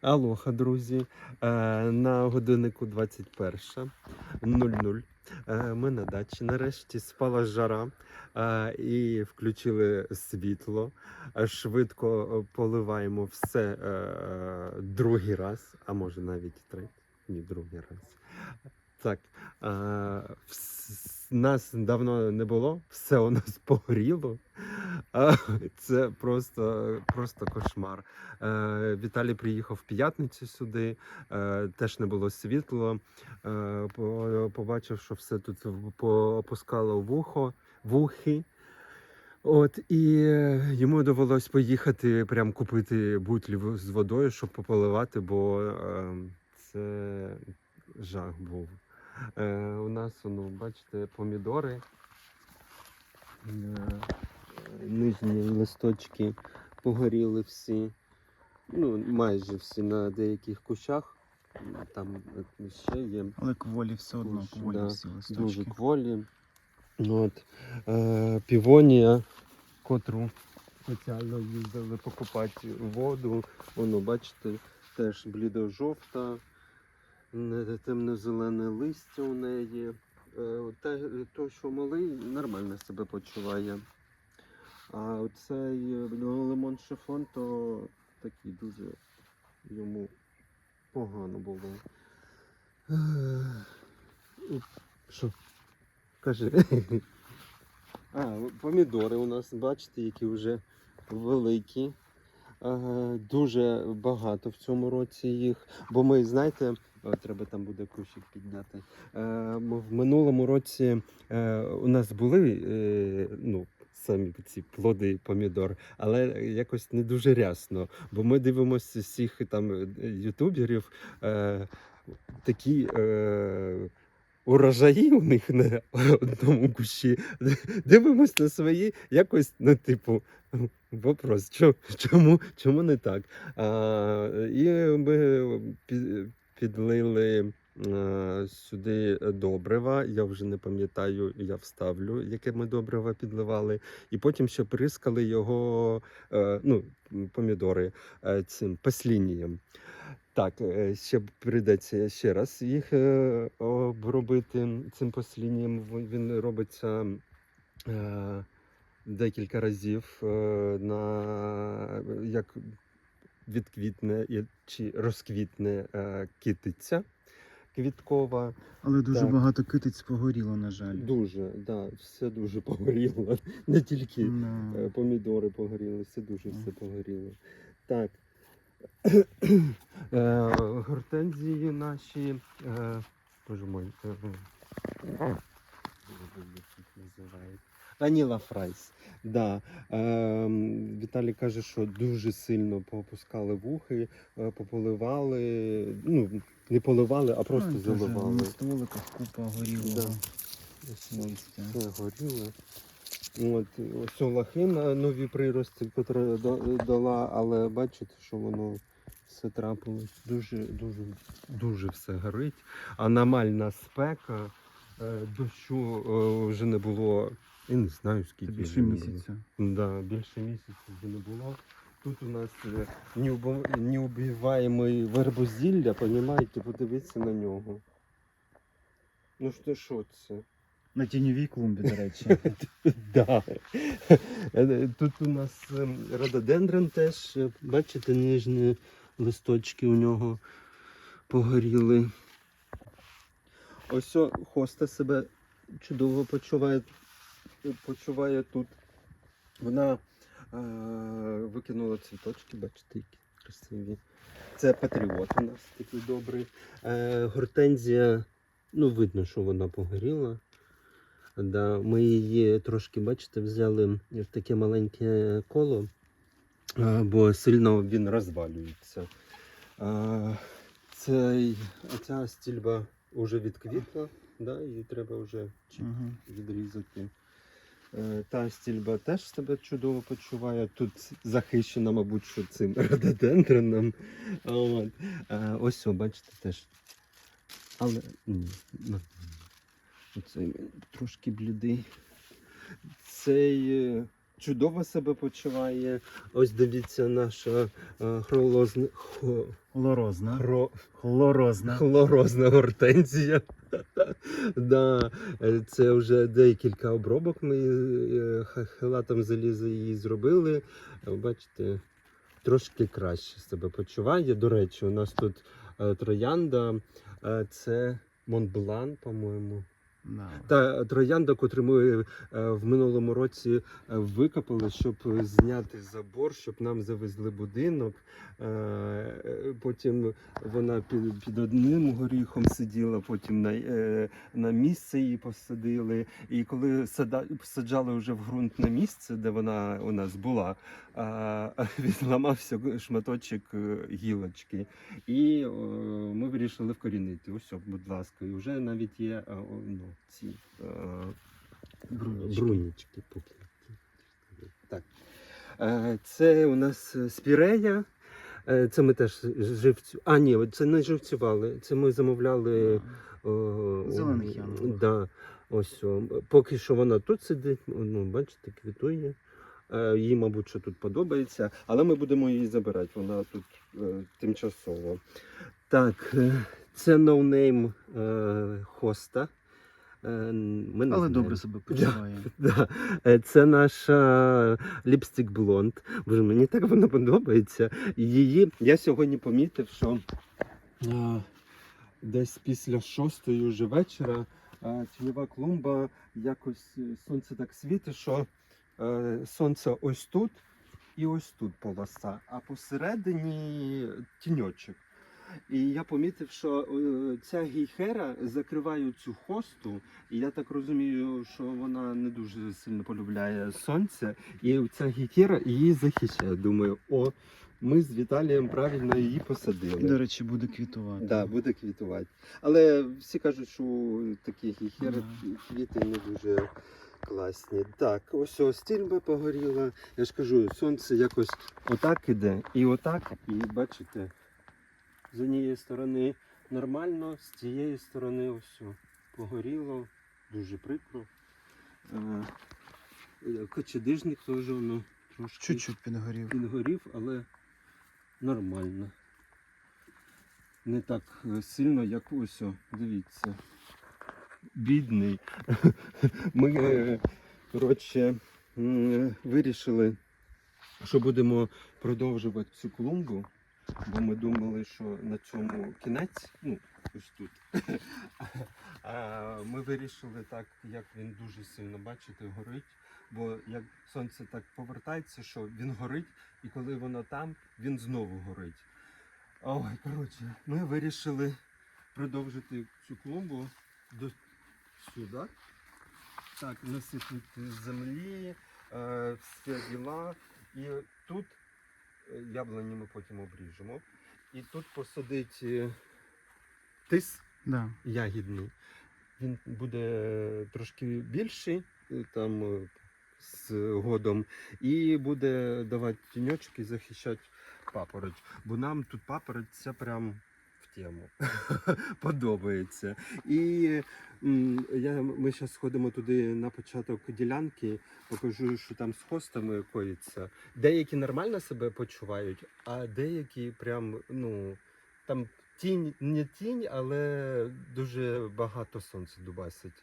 Алоха, друзі. Е, На годиннику 21.00. Е, Ми на дачі. Нарешті спала жара е, і включили світло. Швидко поливаємо все другий раз, а може навіть третій. Ні, другий раз. Так, нас давно не було, все у нас погоріло. Це просто, просто кошмар. Е, Віталій приїхав в п'ятницю сюди, е, теж не було світло. Е, Побачив, що все тут поопускало вухо, вухи. От і йому довелось поїхати прям купити бутлі з водою, щоб пополивати, бо е, це жах був. У нас, ну, бачите, помідори. Нижні листочки погоріли всі. Ну, майже всі на деяких кущах. Там ще є Але кволі все одно, Кущ, кволі да, всі дуже листочки. кволі. От, е, півонія, котру спеціально їздили покупати воду. Воно, бачите, теж блідо-жовта, не- темно-зелене листя у неї. Е, Те, що малий, нормально себе почуває. А оцей е, лимон шифон, то такий дуже йому погано було. Що? Кажи. А, помідори у нас, бачите, які вже великі. Е, Дуже багато в цьому році їх. Бо ми, знаєте, треба там буде кущик підняти. Е, В минулому році е, у нас були е, ну, самі ці плоди помідор, але якось не дуже рясно. Бо ми дивимося всіх там е, ютуберів, е, такі. Е, Урожаї у них на одному кущі. Дивимось на свої, якось, ну, типу, вопрос, чо- чому, чому не так? А, і ми підлили сюди добрива. Я вже не пам'ятаю, я вставлю, яке ми добрива підливали. І потім ще прискали його, е, ну, помідори е, цим паслінієм. Так, е, ще прийдеться ще раз їх е, обробити цим послінням. Він- робиться е, декілька разів е, на як відквітне чи розквітне е, китиця квіткова. Але дуже Так. багато китиць погоріло, на жаль. Дуже, да, все дуже погоріло. Не тільки Да. Е, Помідори погоріли, все дуже no. все погоріло. Так. Е, Гортензії наші. е, Боже мой. е, е, забув, як їх називають. Ваніла Фрайс. Да. Е, Віталій каже, що дуже сильно попускали вухи, е, пополивали. Ну, не поливали, а просто Ну, заливали. На столиках купа горілого Да. Все горіло. От, ось лахина нові прирости, котра дала, але бачите, що воно все трапилось. Дуже, дуже, дуже все горить. Аномальна спека, е, дощу е, вже не було. Я не знаю, Це скільки. більше не було. місяця. Да, більше місяця вже не було. Тут у нас е, неубиваємий вербозілля, понімаєте, подивіться на нього. Ну що, що це? На тіньовій клумбі, до речі. Да. Е, Тут у нас ем, рододендрон теж, е, бачите, ніжні листочки у нього погоріли. Ось хоста себе чудово почуває, почуває тут. Вона е, викинула цвіточки, бачите, які красиві. Це патріот у нас такий добрий. Е, гортензія, ну, видно, що вона погоріла. Да, ми її трошки, бачите, взяли в таке маленьке коло, а, бо сильно він розвалюється. А, Цей, ця стільба вже відквітла, да, її треба вже Мгм. відрізати. Е, Та стільба теж себе чудово почуває. Тут захищена, мабуть, що цим рододендроном. От. Е, Ось, о, бачите, теж. Але ні. Оцей трошки блідий. Цей е, чудово себе почуває. Ось дивіться, наша хролозна, Хлорозна. хро, Хлорозна. хлорозна гортензія. Да, це вже декілька обробок ми е, хелатом заліза її зробили. Е, Бачите, трошки краще себе почуває. До речі, у нас тут е, троянда, це Монблан, по-моєму. Да. Та троянда, котру ми е, в минулому році викопали, щоб зняти забор, щоб нам завезли будинок. Потім вона під, під одним горіхом сиділа, потім на, е, на місце її посадили. І коли саджали вже в ґрунтне місце, де вона у нас була, е, відламався шматочок е, гілочки. І е, ми вирішили вкорінити. Ось, будь ласка, і вже навіть є е, о, ну, ці е, Брунічки. Так. Це у нас спірея. Е, Це ми теж живцю. А, ні, це не живцювали. Це ми замовляли. о, Зелених яблук. Да, ось. о. Поки що вона тут сидить, ну, бачите, квітує. Е, Їй, мабуть, що тут подобається, але ми будемо її забирати. Вона тут е, тимчасово. Так, е, це ноунейм е, хоста. Е, ми не Але знаємо. добре себе почуває. Да. Е, Це наша ліпстик блонд. Боже, мені так вона подобається. Її я сьогодні помітив, що а, десь після шостої вже вечора а, тіньова клумба якось е, сонце так світить, що е, сонце ось тут і ось тут полоса, а посередині тіньочок. І я помітив, що е, ця гейхера закриває цю хосту, і я так розумію, що вона не дуже сильно полюбляє сонце, і ця гейхера її захищає. Думаю, о, ми з Віталієм правильно її посадили. До речі, буде квітувати. Да, буде квітувати. Але всі кажуть, що такі гейхери Да. квіти не дуже класні. Так, ось ось стільба погоріла. Я ж кажу, сонце якось отак іде і отак, і бачите, з однієї сторони нормально, з цієї сторони ось погоріло, дуже прикро. Е, е, Кочедижник теж воно трошки Чуть-чуть підгорів. підгорів, але нормально. Не так е, сильно, як ось, дивіться. Бідний. Ми, коротше, вирішили, що будемо продовжувати цю клумбу, бо ми думали, що на цьому кінець, ну, ось тут. А ми вирішили так, як він дуже сильно, бачите, горить. Бо як сонце так повертається, що він горить, і коли воно там, він знову горить. Ой, коротше, ми вирішили продовжити цю клумбу до сюди. Так, насипати землі, е, все діла. І тут яблуні ми потім обріжемо. І тут посадить тис Да. ягідний. Він буде трошки більший е, там е, з годом, і буде давати тіньочки і захищати папороть. Бо нам тут папороть це прям в тему. Подобається. І я, ми зараз сходимо туди на початок ділянки, покажу, що там з хостами коїться. Деякі нормально себе почувають, а деякі прям, ну, там тінь, не тінь, але дуже багато сонця дубасить.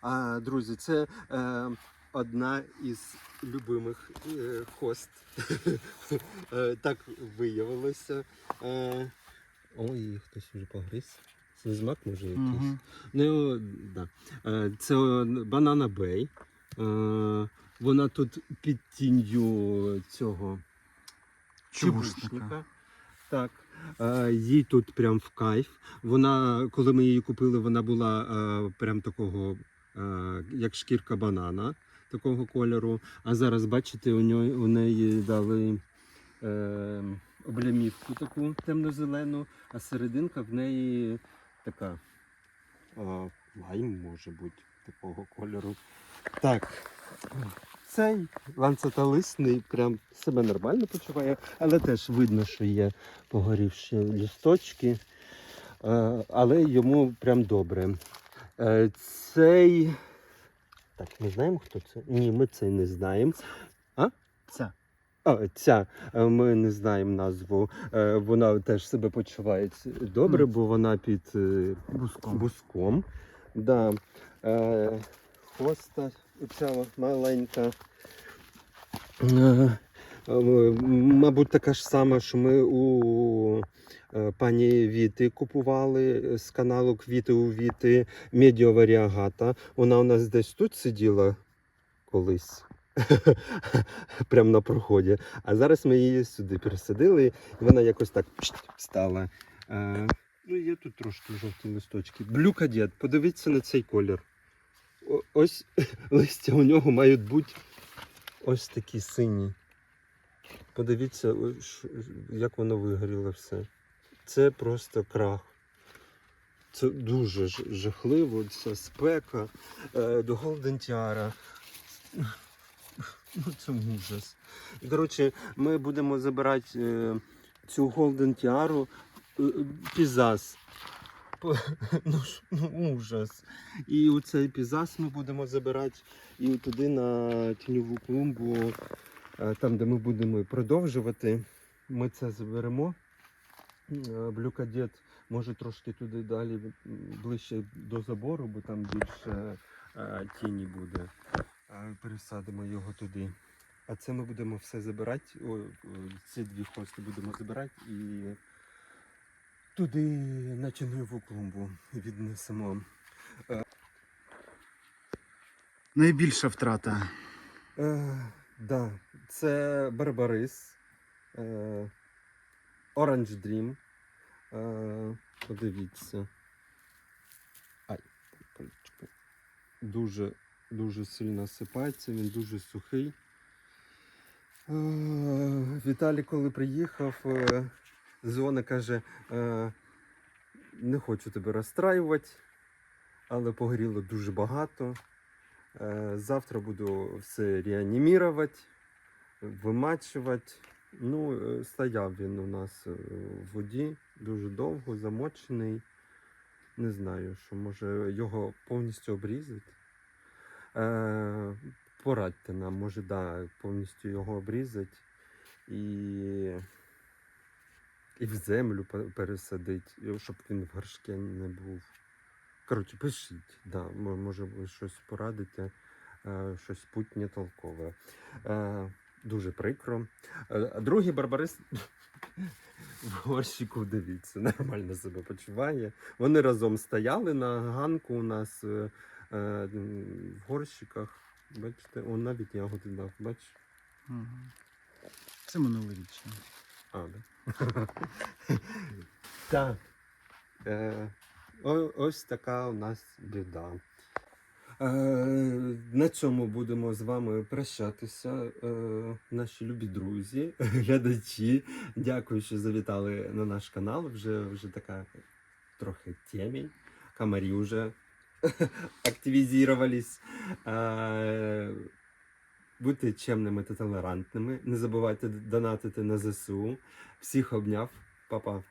А, друзі, це е, одна із любимих е, хост. Е, так виявилося. Ой, хтось вже погриз. Це змак може якийсь. Угу. Ну, да. Е, Це банана бей. Е, Вона тут під тінню цього чубушника. Так. Е, Їй тут прям в кайф. Вона, коли ми її купили, вона була прям такого, як шкірка банана, такого кольору. А зараз, бачите, у, неї дали е, облямівку таку темно-зелену, а серединка в неї така е, лайм, може бути, такого кольору. Так. Цей ланцетолисний прям себе нормально почуває, але теж видно, що є погорівші лісточки, але йому прям добре. Е, Цей Так, ми знаємо, хто це? Ні, ми це не знаємо. Ця. А, ця е, ми не знаємо назву. Е, Вона теж себе почуває добре, бо вона під е, Буском. буском. Да. Хоста, ця маленька. Мабуть, така ж сама, що ми у пані Віти купували з каналу Квіти у Віти Медіоваріагата. Вона у нас десь тут сиділа колись. Прямо на проході. А зараз ми її сюди пересадили, і вона якось так стала. Е, ну, є тут трошки жовті листочки. Блюкадет, подивіться на цей колір. О- ось листя у нього мають бути ось такі сині. Подивіться, як воно вигоріло все. Це просто крах. Це дуже жахливо, це спека е, до Голден Тіара. Ну, це ужас. Коротше, ми будемо забирати е, цю Голден Тіару е, Пізас. Ну, ну, ужас. І у цей Пізас ми будемо забирати і туди на тіньову клумбу, е, там, де ми будемо продовжувати. Ми це заберемо. Е, Блюкадет може трошки туди далі ближче до забору, бо там більше е, тіні буде. Е, Пересадимо його туди. А це ми будемо все забирати. О, ці дві хости будемо забирати і туди на тіньову клумбу віднесемо. Найбільша втрата. Е, да, це Барбарис, е, Orange Dream. Е, подивіться. Ай. Дуже, дуже сильно сипається, він дуже сухий. Е, Віталій, коли приїхав, е, Зона каже, е, не хочу тебе розстраювати, але погоріло дуже багато. Завтра буду все реанімувати, вимачувати. Ну, стояв він у нас в воді дуже довго, замочений. Не знаю, що може його повністю обрізати. Е, порадьте нам, може, да, повністю його обрізати і, і в землю пе- пересадити, щоб він в горшки не був. Коротше, пишіть, да, може ви щось порадите, е, щось путнє толкове. Е, дуже прикро. Другий барбарис в горщику, дивіться, нормально себе почуває. Вони разом стояли на ганку у нас в горщиках. Бачите, он навіть ягоди дав, бачиш? Мгм. Це минулорічне. А, да. так. Е, ось така у нас біда. Е, на цьому будемо з вами прощатися, е, наші любі друзі, глядачі. Дякую, що завітали на наш канал. Вже, вже така трохи темень. Комарі вже активізувались. Будьте чемними та толерантними. Не забувайте донатити на ЗСУ. Всіх обняв. Па-па.